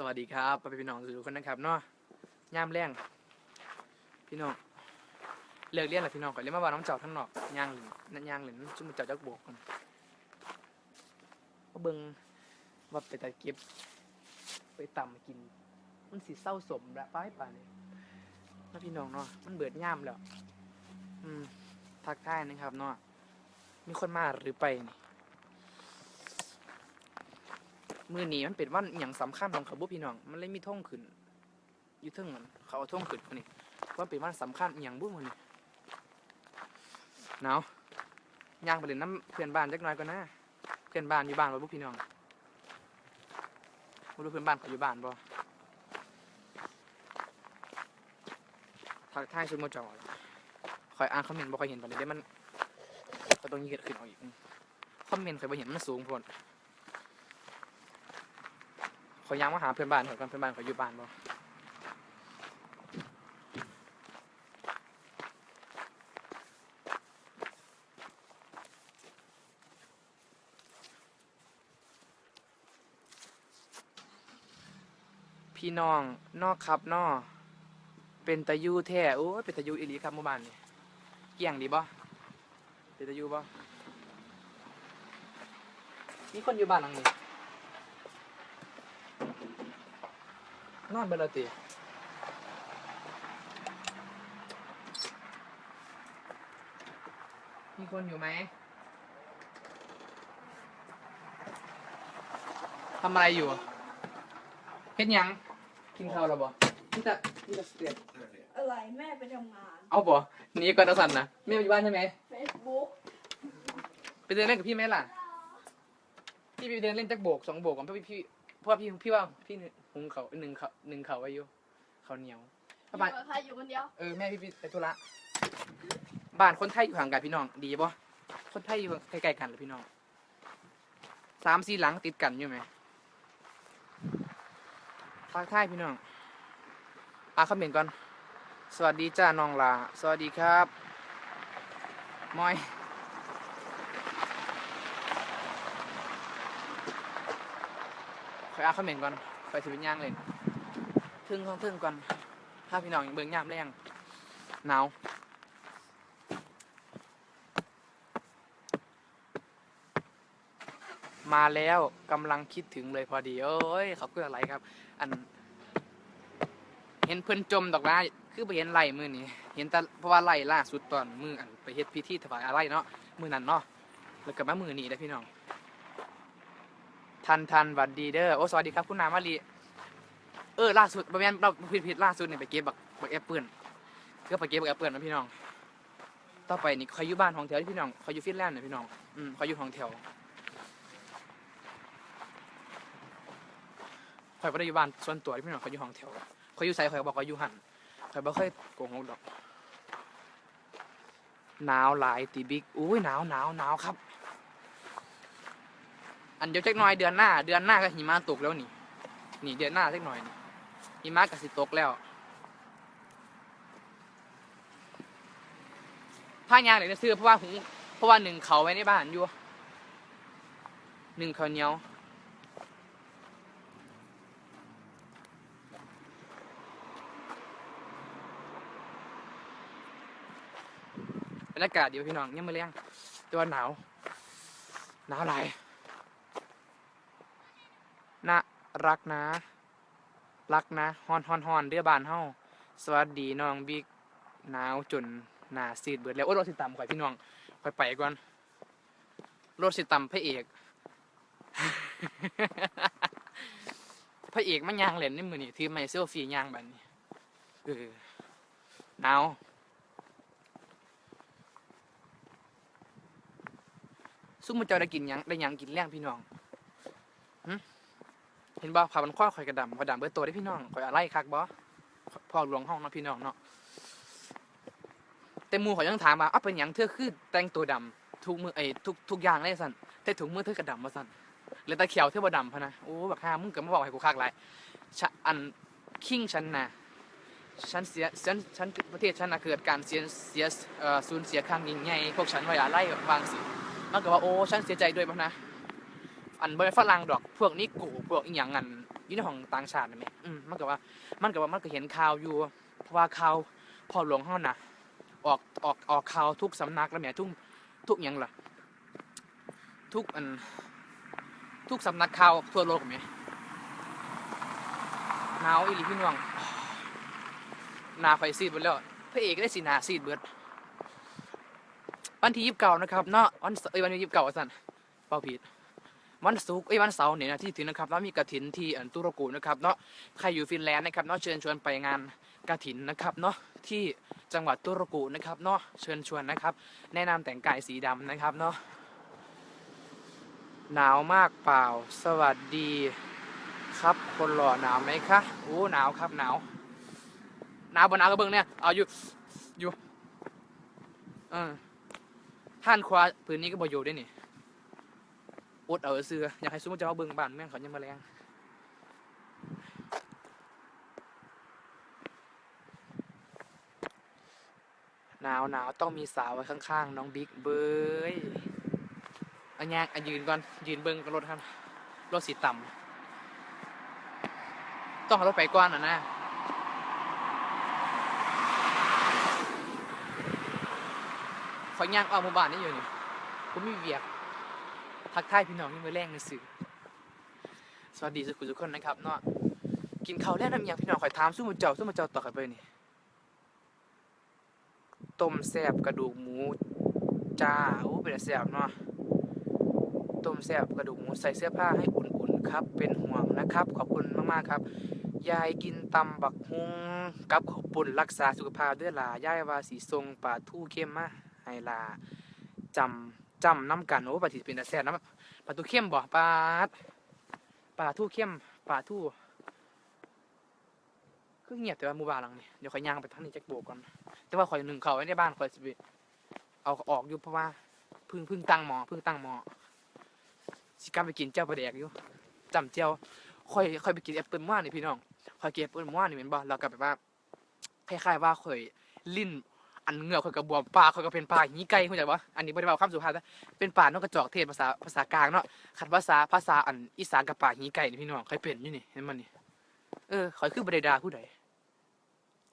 สวัสดีครับพ่อพี่น้องทุกคนนะครับเนาะย่ามแรงพี่น้องเลิกเรียนแล้วพี่น้องก่อนเรียนมาว่าน้องเจ้าทั้งนอกย่างหลินนั่นย่างหลินจุ่มเจ้าจักโบกกันก็เบิ่งว่าไปแต่เก็บ ไปต่ำกิน มันสิเศร้าสมละป้ายป่านนี้นะพี่น้องเนาะมันเบิดย่ามแล้ว อืมทักทายนะครับเนาะมีคนมาหรือไปนี่ มือหนีมันเป็นวันอย่างสำคัญของขาบุพี่น้อง มันเลยมีท่งขึ้นอยู่ทึ่งมันเขาเอาท่งขึ้นมานี่ว่าเป็นวันสำคัญอย่างบุ้มันนี่หนาวย่างไปเล่นน้ำเพื่อนบ้านจักน่อยก่อนนะเพื่อนบ้านอยู่บ้านบ่บุพี่น้องบ่รู้เพื่อนบ้านเขาอยู่บ้านบ่ทักทายซุมโมจอคอยอ่านคอมเมนต์บ่คอยเห็นปานใดเด้มันก็ต้องยืดขึ้นเอาอีกคอมเมนต์เคยบ่เห็นมันสูงพด ขอยย้างมาหาเพื่อนบ้านเขากันเพื่อนบ้านเขาอยู่บ้านบ่พี่น้องนอกครับนอเป็นตะยูแท้โอ้ยเป็นตะยูอีหลีครับหมู่บ้านนี่เกี่ยงดีบ่เป็นตะยูบ่มีคนอยู่บ้านหลังนี้ นอนเบดแลวติมีคนอยู่ไหมทำอะไรอยู่เฮ็ดหยัง กินข้าวแล้วบ่นี่จะนี่จะเสียดอะไรแม่ไปทำงาน เอาบ่หนีก่อนตะสันนะแม่อยู่บ้านใช่ไหม Facebook ไปเดินเล่นกับพี่ไหมล่ะ พี่ไปเดินเล่นจักโบกสองโบกก่อนเพราะพี่เพราะว่าพี่พี่ว่าพี่ หุงเขาวหนึ่งเขาวหนึ่งเขาวไว้อยู่เขาวเหนียวอถ้ายู่บ้านกับใครอยู่คนเดียวเออแม่พี่ไปธุระบ้านคนไทยอยู่ห่างกันพี่น้อง ดีป่ะคนไทยอยู่ใกล้ๆกันเลยพี่น้องสามสี่หลังติดกันอยู่ไหมทักทายพี่น้องอะคอมเมนต์ก่อน สวัสดีจ้าน้องลา สวัสดีครับ มอยคอยอ่านคอมเมนต์ก่อน คอยถือเป็นย่างเลยทึ่งของทึ่งก่อนถ้าพี่น้องเบิ่งยามแรงหนาวมาแล้วกำลังคิดถึงเลยพอดีเอ้ยเขาคืออะไรครับ อัน เห็นเพิ่นจมดอกไม้คือไปเห็นไหลมือนี้เห็นแต่เพราะว่าไหลล่าสุดตอนมืออันไปเฮ็ดพิธีถวายอะไรเนาะมือนั้นเนาะแล้วก็มามือนี้ได้พี่น้อง ทันทันหวัดดีเด้อโอ้สวัสดีครับคุณนามะลีเออล่าสุดประมาณเราผิดผิดล่าสุดเนี่ยไปเก็บบักบักแอปเปิลก็ไปเก็บบักแอปเปิลนะพี่น้อง ต่อไปนี่เขาอยู่บ้านของแถวที่พี่น้องเขาอยู่ฟินแลนด์นะพี่น้องอืมเขาอยู่ของแถวข่อยบ่ได้อยู่บ้านส่วนตัวที่พี่น้องเขาอยู่ของแถวเขาอยู่ไสข่อยบอกว่าอยู่หันข่อยบ่เคยโกงหกดอกหนาวหลายตีบิ๊กอุ้ยหนาวหนาวหนาวครับ อันเดียวจักหน่อยเดือนหน้า เดือนหน้าก็หิมะตกแล้วนี่ นี่เดือนหน้าสักหน่อยนี่หิมะกับสิตกแล้วผ้ายางเหลยจะซื้อเพราะว่าหุงเพราะว่าหนึ่งเขาไว้ในบ้านอยู่หนึ่งเขาเหนียวบรรยากาศดีว่ะพี่น้องยังไม่เลี้ยงตัวหนาวหนาวหลายน่า รักนะ รักนะฮอนฮอนฮอนเดือบานเฮาสวัสดีน้องบิ๊กหนาวจนหนาซีดเบิดแล้วโอ้รถสิต่ำข่อยพี่น้องข่อยไปก่อนรถสิต่ำพระเอกพระเอกมันยางเหล่นในมือนี่ถือไม้เซลฟี่ยางแบบนี้เออหนาวซุ่มมันเจ้าได้กินยังได้ยังกินแรงพี่น้อง เห็นบ่ผ่ามันคว้าข่อยกระดำข่อยดำเบิดตัวได้พี่น้องข่อยอะไรคักบ่พ่อหลวงห้องเนาะพี่น้องเนาะแต่มูข่อยยังถามว่าอ้าวเป็นหยังเธอคือแต่งตัวดำทุกมือไอ้ทุกทุกอย่างเลยสั่นแต่ถุงมือเธอกระดำบ่สั่นเลือแต่เขียวเธอบ่ดำพะนะโอ้บักฮามึงก็มาบอกให้กูคักหลายชะอันคิงฉันนะฉันเสียฉันฉันประเทศฉันนะเกิดการเสียเสียเอ่อสูญเสียครั้งยิ่งใหญ่พวกฉันไว้อะไรวางสิมันก็ว่าโอ้ฉันเสียใจด้วยพะนะ อันบ่แม่นฝรั่งดอกพวกนี้กูพวกอีหยังอันอยู่ในของต่างชาตินั่นแหมอืมมันก็ว่ามันก็ว่ามันก็เห็นข่าวอยู่เพราะว่าข่าวพ่อหลวงเฮาน่ะออกออกออกข่าวทุกสำนักแล้วแหมทุกทุกหยังล่ะทุกอันทุกสำนักข่าวทั่วโลกแหมหนาวอีหลีพี่น้องนาไฟซีดเบิดแล้วพระเอกได้สิหนาซีดเบิดวันที่ยี่สิบเก้านะครับเนาะวันเสเอ้ยวันที่ยี่สิบเก้าสันเป้าผิด วันศุกร์เอ้วันเสาร์เนี่ยนะที่ถึงนะครับแล้วมีกระถินที่ตุรกูนะครับเนาะใครอยู่ฟินแลนด์นะครับเนาะเชิญชวนไปงานกระถินนะครับเนาะที่จังหวัดตุรกูนะครับเนาะเชิญชวนนะครับ แนะนำแต่งกายสีดำนะครับเนาะหนาวมากเปล่าสวัสดีครับคนหล่อหนาวไหมคะโอ้หนาวครับหนาวหนาวบนหนาวกระเบื้องเนี่ยเอาอยู่อยู่เออท่านควาพื้นนี้ก็บอยู่ได้นี่ อดเอาเสืออยากให้ซุ้มเจ้าเบิ่งบ้านแม่งเขายังมาแรงหนาวหนาวต้องมีสาวไว้ข้างๆ น้องบิ๊กเบยอันยากอันยืนก่อน ยืนเบิ่งกับรถครับรถสีต่ำต้องเอารถไปก่อนอะนะขอยย่างเอาหมู่บ้านนี่อยู่นี่ผมมีเวียก ทักทายพี่น้องนี่มือแรงในสื่อสวัสดีสุขุทุกคนนะครับเนาะกินข้าวแล้วน้ำยังพี่น้องคอยถามสู้มือเจ้าสู้มือเจ้าต่อกันไปนี่ต้มแซบกระดูกหมูจ้าโอ้เป็นแซบเนาะต้มแซบกระดูกหมูใส่เสื้อผ้าให้อุ่นๆครับ เป็นห่วงนะครับ ขอบคุณมากๆครับ ยายกินตำบักฮุงกับข้าวปุ่นรักษาสุขภาพด้วยล่ะยายวาสีทรงปลาทู่เข้มมาให้ลาจำ จำน้ำกันโอ้ปลาที่เป็นแต่แซ่บน้ำปลาทูเข้มบ่ปลาปลาทูเข้มปลาทูคือเงียบแต่ว่าหมู่บ้านหลังนี่เดี๋ยวข่อยย่างไปทางนี้จักโบกก่อนแต่ว่าข่อยหนึ่งเขาไว้ในบ้านข่อยสิไปเอาออกอยู่เพราะว่าพึ่งพึ่งตั้งหมอพึ่งตั้งหมอสิกลับไปกินเจ้าปลาแดกอยู่จำเจ้าข่อยข่อยไปกินแอปเปิลม่วานนี่พี่น้องข่อยกินแอปเปิลม่วานนี่เป็นบ่แล้วก็แบบว่าคล้ายๆว่าข่อยลิ้น อันเงือกข่อยกระบวมปลากข่อยก็เป็นปลาหีไก่เข้าใจบ่อันนี้บ่ได้เว้าคำสุภาพนะเป็นปลานกกระจอกเทศภาษาภาษากลางเนาะขัดภาษาภาษาอันอีสานกับป่าหีไก่นี่พี่น้องเคยเป็นอยู่นี่เห็นมันนี่เออคอยคือบริดาผู้ใด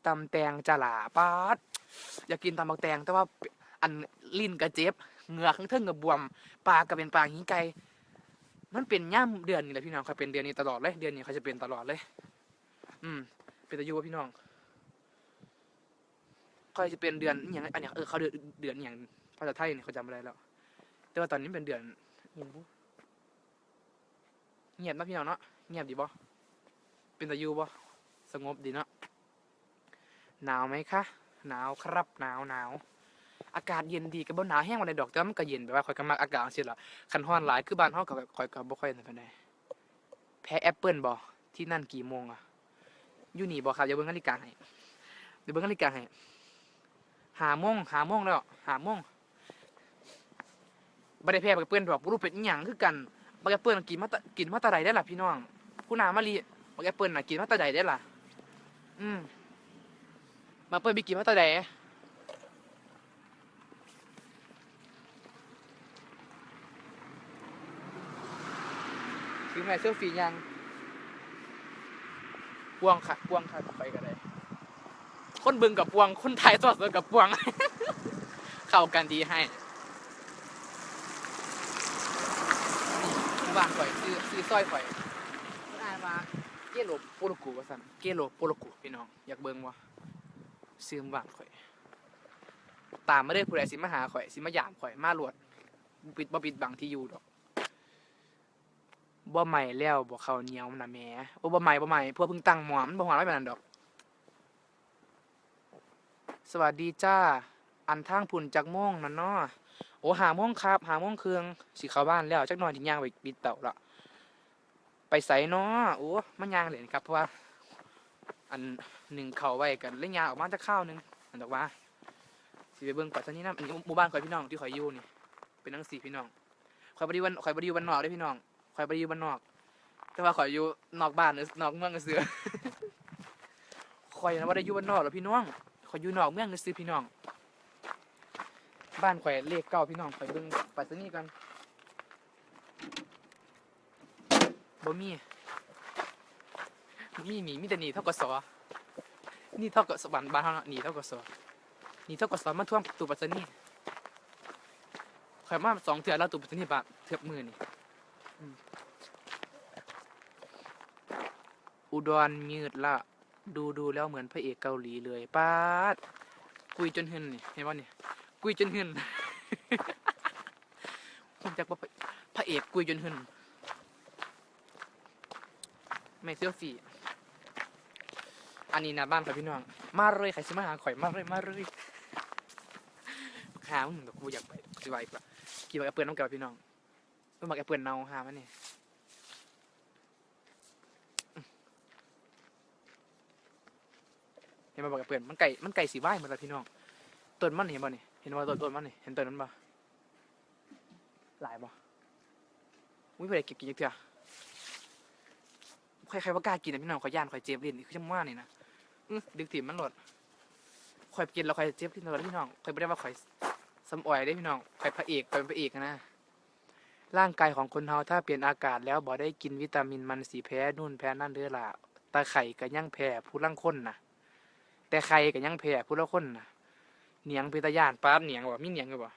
ตำแตงจะหลาปาดอยากกินตำบักแตงแต่ว่าอันลิ้นกระเจ็บเหงือกข้างเทิงกับบวมปลากก็เป็นปลาหีไก่มันเป็นย่ำเดือนนี่แหละพี่น้องเขาเป็นเดือนนี้ตลอดเลย เดือนนี้เขาจะเป็นตลอดเลย อืม เป็นตะยูว่าพี่น้อง เขาจะเป็นเดือนอย่างอันเนี้ยเออเขาเดือนเดือนอย่างภาษาไทยเนี่ยเขาจำอะไรแล้ว แต่ว่าตอนนี้เป็นเดือนเงียบนะพี่น้องเนาะเงียบดีบ่เป็นตะยูบ่สงบดีเนาะหนาวไหมคะหนาวครับหนาวหนาวอากาศเย็นดีกับบ่หนาวแห้งวันใดดอกแต่ว่ามันก็เย็นแบบว่าข่อยก็มักอากาศจังซี่ล่ะคันร้อนหลายคือบ้านเฮาก็แบบข่อยก็บ่ค่อยนั่นปานใดแพ้แอปเปิลบ่ที่นั่นกี่โมงอะอยู่นี่บ่ครับอย่าเบิ่งนาฬิกาให้เดี๋ยวเบิ่งนาฬิกาให้ หาโมงหาโมงแล้วหาโมงบ่ได้แพ้แอปเปิลดอกบ่รู้เป็นอิหยังคือกันบักแอปเปิลน่ะกินมาตกินมาตาใดได้ล่ะพี่น้องผู้นามารีบักแอปเปิลน่ะกินมาตาใดได้ล่ะอืมบักแอปเปิลไปกินมาตาใดคือแม่เสื้อฟียังปวงค่ะปวงค่ะไปกันเลย คนบึงกับปวง คนไทยตัวสดกับปวง เข้ากันดีให้บ้านข่อยซื้อซื้อสร้อยข่อยมันอ่านว่าเกโลโปโลกูว่าซั่นเกโลโปโลกูพี่น้องอยากเบิ่งบ่ซื้อมาบ้านข่อย ตามมาเด้อผู้ใดสิมาหาข่อยสิมาหยามข่อยมาโลวดปิดบ่ปิดบังที่อยู่ดอกบ่ใหม่แล้วบ่เขาเหนียวนะแหมโอ้บ่ใหม่บ่ใหม่พวกเพิ่งตั้งหมอมันบ่ฮอดไว้ปานนั้นดอก สวัสดีจ้า อันทางพุ่นจักโมงนั่นเนาะโอ้หาโมงครับ หาโมงเครื่องสิเข้าบ้านแล้วจักหน่อยถึงย่างไปปิดเต่าละไปใส่เนาะโอ้มันยางเลยครับเพราะว่า อันหนึ่งเขาไว้กันเล่นยางออกมาจะข้าวหนึงอันดอกว่าสิไปเบิ่งปัสนี้นะอันนี้หมู่บ้านข่อยพี่น้องที่ข่อยอยู่นี่เป็นทั้งสี่พี่น้องข่อยบไดีวันข่อยบไดีวันนอกเด้พี่น้องข่อยบไดีวันนอก แต่ว่าข่อยอยู่นอกบ้านหรือนอกเมืองก็เสือข่อยนะว่าได้อยู่บ้านนอกหรอพี่น้อง อยอยู่นอกเมืองก็ซื้อพี่น้อง บ้านข่อยเลขเก้าพี่น้องข่อยเบิ่งไปซะนี่กันบ่มีบ่มีหนีมีแต่หนีเท่ากับสอนี่เท่ากับสวรรค์บ้านเฮานาะหนีเท่ากับสอหนีเท่ากับสอมาท่วมตู้ปัสนีย์ข่อยมาสองเทื่อแล้วตู้ปัสนีย์บาเทือบมือนี่อุดรมืดละ ดูดูแล้วเหมือนพระเอกเกาหลีเลยป้าดกุยจนหึนนี่เห็นป่ะนี่กุยจนหึนผมจากว่าพระเอกกุยจนหึนไม่เซลฟี่อันนี้นะบ้านครับพี่น้อง มาเลยใครสิมาหาข่อยมาเลยมาเลยหามึงแต่กูอยากไปสิไปกว่ากี่บักแอปเปิลน้องกับพี่น้องต้องบักแอปเปิลเนาหามันนี่ เห็นมาบอกกับเพื่อนมันไก่มันไก่สีไหวเหมือนกันพี่น้องต้นมันเห็นบ่นี่เห็นว่าต้นต้นมันนี่เห็นต้นนั้นบ่หลายบ่อุ้ยเพื่อนเก็บกินจักเถอะใครใครว่ากล้ากินนะพี่น้องข่อยย่านข่อยเจ็บลิ้นนี่คือจังว่านี่นะอื้อดึกถิ่มมันหลดข่อยกินแล้วข่อยเจ็บลิ้นตลดพี่น้องข่อยไม่ได้ว่าข่อยสำออยได้พี่น้องข่อยพระเอกข่อยเป็นพระเอกนะร่างกายของคนเฮาถ้าเปลี่ยนอากาศแล้วบ่ได้กินวิตามินมันสีแพ้นู่นแพ้นั่นเด้อล่ะตาไข่ก็ยังแพ้ผู้ลังคนน่ะ แต่ใครก็ยังแพ้ผู้ละคนนะเหนียงเป็นตายานป้าดเหนียงบ่มีเหนียงก็บ่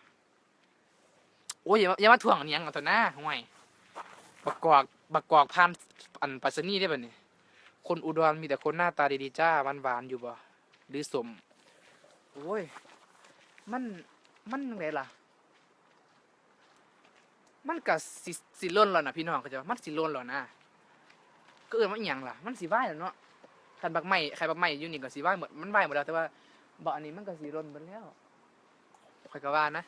โอ้ยอย่ามาอย่ามาถ่วงเหนียงเอาเถอะนะห่วยบักกอกบักกอกผ่านอันปัสนีได้บ่ะนี่คนอุดรมีแต่คนหน้าตาดีๆจ้าหวานๆอยู่บ่หรือสมโอ้ยมันมันจังไดล่ะ มันก็สิสิล้นแล้วนะพี่น้องเขาจะมันสิล้นแล้วนะก็เอิ้นว่าอีหยังล่ะ มันสิว่ายแล้วเนาะ คันบักไม้ใครบักไม้อยู่นี่ก็สิไหวหมดมันไหวหมดแล้วแต่ว่าบ่อันนี้มันก็สิร่นหมดแล้วข่อยก็ว่านะ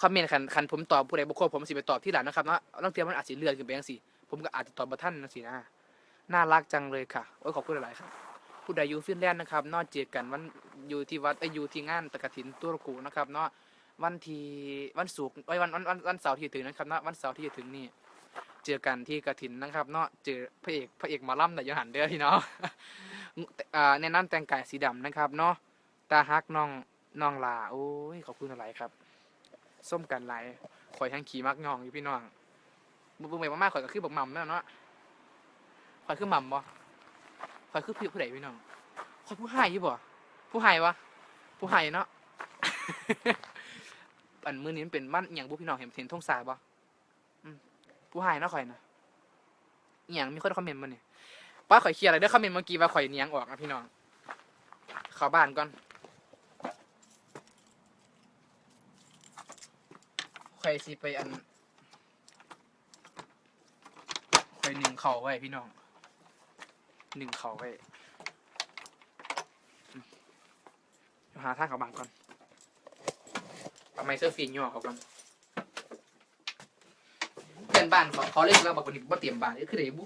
คอมเมนต์คันคันผมตอบผู้ใดบ่ครบผมสิไปตอบที่หลังนะครับเนาะบางเทียมันอาจสิเลื่อนขึ้นไปจังซี่ผมก็อาจจะตอบบ่ทันจังซี่นะน่ารักจังเลยค่ะโอ้ยขอบคุณหลายๆครับผู้ใดอยู่ฟินแลนด์นะครับนอกเจอกันวันอยู่ที่วัดเอ้ยอยู่ที่งานตะกฐินตุรกูนะครับเนาะวันที่วันศุกร์เอ้วันวันวันวันเสาร์ที่ถึงนะครับเนาะวันเสาร์ที่จะถึงนี่ เจอกันที่กระถินนะครับ เนาะเจอพระเอกพระเอกหมอล่ำแต่ยหันเด้อพี่น้องแนะนำแต่งกายสีดำนะครับเนาะตาฮักน้องน้องลาโอ้ยขอบคุณอะไรครับ ส้มกันไหลข่อยทั้งขี่มักน้องอยู่พี่น้องบุบเมย์มากๆข่อยก็คือบักหม่ำนั่นเนาะข่อยคือหม่ำบ่ข่อยคือพี่ผู้ใดพี่น้องข่อยผู้ให้อยู่บ่ผู้ให้วะผู้ให้เนาะอันมือนี้มันเป็นบ้านอย่างบุพี่น้องเห็นเห็นทงสายบ่ ผู้ห้เนาะข่อยนะอหย่างมีคนคอมเมนต์มาเนี่ยป้าข่อยเคลียร์อะไรเด้อคอมเมนต์เมื่อกี้ว่าข่อยเนียงออกนะพี่น้องเข้าบ้านก่อนข่อยสิไปอันข่อยหนึ่งเข่าไว้พี่น้องหนึ่งเข่าไว้หาทางเข้าบ้านก่อนทำไมเสื้อฟีนย่อเขาก่อน บ้านเขาเขาเล่นแล้วบอกว่านี่บ่เตรียมบ้านนี่คือไดบุ